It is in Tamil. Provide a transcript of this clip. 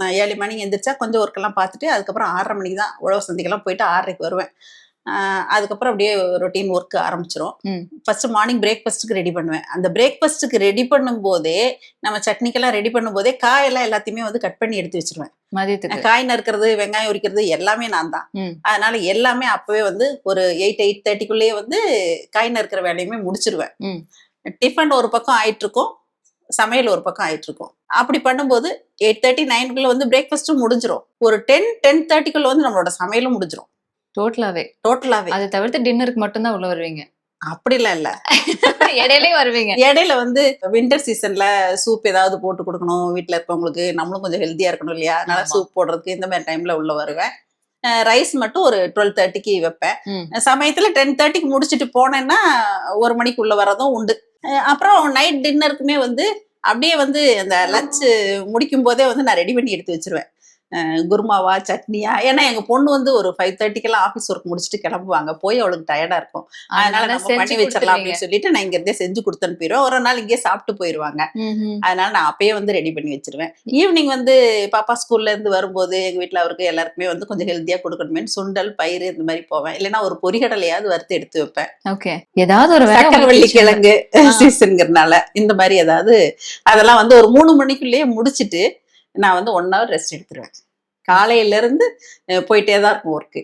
நான் ஏழு மணிக்கு எந்திரிச்சா கொஞ்சம் ஒர்க்கெல்லாம் பார்த்துட்டு அதுக்கப்புறம் ஆறரை மணிக்கு தான் உழவு சந்தைக்கெல்லாம் போயிட்டு ஆறரைக்கு வருவேன். அதுக்கப்புறம் அப்படியே ரொட்டீன் ஒர்க் ஆரம்பிச்சிரும். ஃபர்ஸ்ட் மார்னிங் பிரேக்ஃபாஸ்ட்டுக்கு ரெடி பண்ணுவேன். அந்த பிரேக்ஃபாஸ்ட்டுக்கு ரெடி பண்ணும்போதே நம்ம சட்னிக்கெல்லாம் ரெடி பண்ணும்போதே காயெல்லாம் எல்லாத்தையுமே வந்து கட் பண்ணி எடுத்து வச்சிருவேன். மதியத்துக்கு. காய் நறுக்கிறது வெங்காயம் உரிக்கிறது எல்லாமே நான் தான். அதனால எல்லாமே அப்பவே வந்து ஒரு எயிட் எயிட் தேர்ட்டிக்குள்ளேயே வந்து காய் நறுக்கிற வேலையுமே முடிச்சிருவேன். டிஃபன் ஒரு பக்கம் ஆயிட்டு இருக்கும் சமையல் ஒரு பக்கம் ஆயிட்டு இருக்கும் அப்படி பண்ணும்போது எயிட் தேர்ட்டி நைனுக்குள்ள வந்து பிரேக்ஃபாஸ்ட்டும் முடிஞ்சிரும். ஒரு டென் டென் தேர்ட்டிக்குள்ள வந்து நம்மளோட சமையலும் முடிஞ்சிரும். டோட்டலாவே டோட்டலாவே அதை தவிர்த்து டின்னருக்கு மட்டும்தான் உள்ள வருவீங்க. அப்படிலாம் இல்ல. இடையிலயும் வருவீங்க. இடையில வந்து வின்டர் சீசன்ல சூப் ஏதாவது போட்டு கொடுக்கணும். வீட்ல இருக்கவங்களுக்கு நம்மளும் கொஞ்சம் ஹெல்த்தியா இருக்கணும் இல்லையா? அதனால. சூப் போடுறதுக்கு இந்த மாதிரி டைம்ல உள்ள வருவேன். ரைஸ் மட்டும் ஒரு டுவெல் தேர்ட்டிக்கு வைப்பேன். சமயத்துல டென் தேர்ட்டிக்கு முடிச்சுட்டு போனேன்னா ஒரு மணிக்குள்ள வரதும் உண்டு. அப்புறம் நைட் டின்னருக்குமே வந்து அப்படியே வந்து அந்த லஞ்ச் முடிக்கும் போதே வந்து நான் ரெடி பண்ணி எடுத்து வச்சிருவேன். குருமாவா சட்னியா? ஏன்னா எங்க பொண்ணு வந்து ஒரு ஃபைவ் தேர்ட்டிக்கெல்லாம் ஆஃபீஸ் ஒர்க் முடிச்சுட்டு கிளம்புவாங்க. போய் அவளுக்கு டயர்டா இருக்கும். அதனால நம்ம செஞ்சு பண்ணி வச்சிடலாம். அப்படின்னு சொல்லிட்டு நான் இங்க இருந்தே செஞ்சு கொடுத்து அனுப்பிடுவேன் ஒரு நாள் இங்கே சாப்பிட்டு போயிருவாங்க. அதனால நான் அப்பயே வந்து ரெடி பண்ணி வச்சிருவேன். ஈவினிங் வந்து பாப்பா ஸ்கூல்ல இருந்து வரும்போது எங்க வீட்ல அவருக்கு எல்லாருக்குமே வந்து கொஞ்சம் ஹெல்த்தியா கொடுக்கணுமேனு சுண்டல் பயிறு இந்த மாதிரி போவேன். இல்லைன்னா ஒரு பொரிகடலையாவது வறுத்து எடுத்து வைப்பேன். ஓகே. ஏதாவது ஒரு சக்கரவள்ளி கிழங்கு. சீசனுங்கிறதுனால இந்த மாதிரி ஏதாவது அதெல்லாம் வந்து ஒரு மூணு மணிக்குள்ளேயே முடிச்சிட்டு நான் வந்து ஒன் ஹவர் ரெஸ்ட் எடுத்துருவேன். காலையிலேருந்து போயிட்டே தான் இருக்கும் ஒர்க்கு